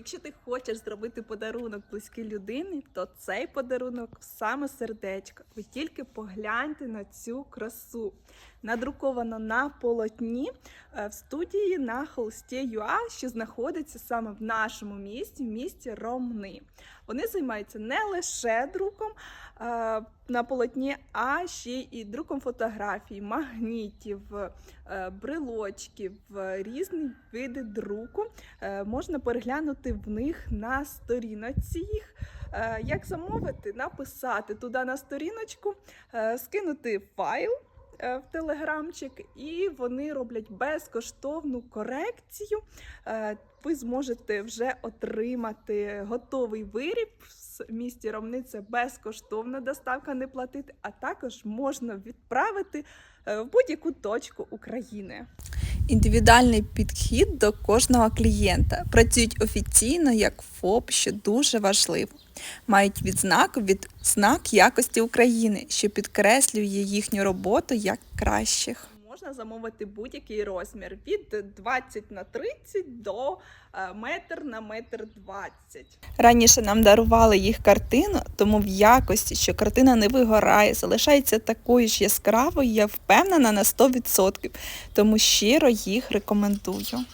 Якщо ти хочеш зробити подарунок близькій людині, то цей подарунок саме сердечко. Ви тільки погляньте на цю красу. Надруковано на полотні е, в студії на холсті ЮА, що знаходиться саме в нашому місті, в місті Ромни. Вони займаються не лише друком на полотні, а ще і друком фотографій, магнітів, е, брелочків, е, різні види друку. Е, Можна переглянути в них на сторіночці їх. Е, Як замовити, написати туди на сторіночку, е, скинути файл е, в телеграмчик, і вони роблять безкоштовну корекцію. Е, Ви зможете вже отримати готовий виріб в місті Ромни. Це безкоштовна доставка, не платити, а також можна відправити е, в будь-яку точку України. Індивідуальний підхід до кожного клієнта. Працюють офіційно як ФОП, що дуже важливо. Мають відзнаку від знак якості України, що підкреслює їхню роботу як кращих. Можна замовити будь-який розмір від 20 на 30 до е, метр на метр 20. Раніше нам дарували їх картину, тому в якості, що картина не вигорає, залишається такою ж яскравою, я впевнена на 100%, тому щиро їх рекомендую.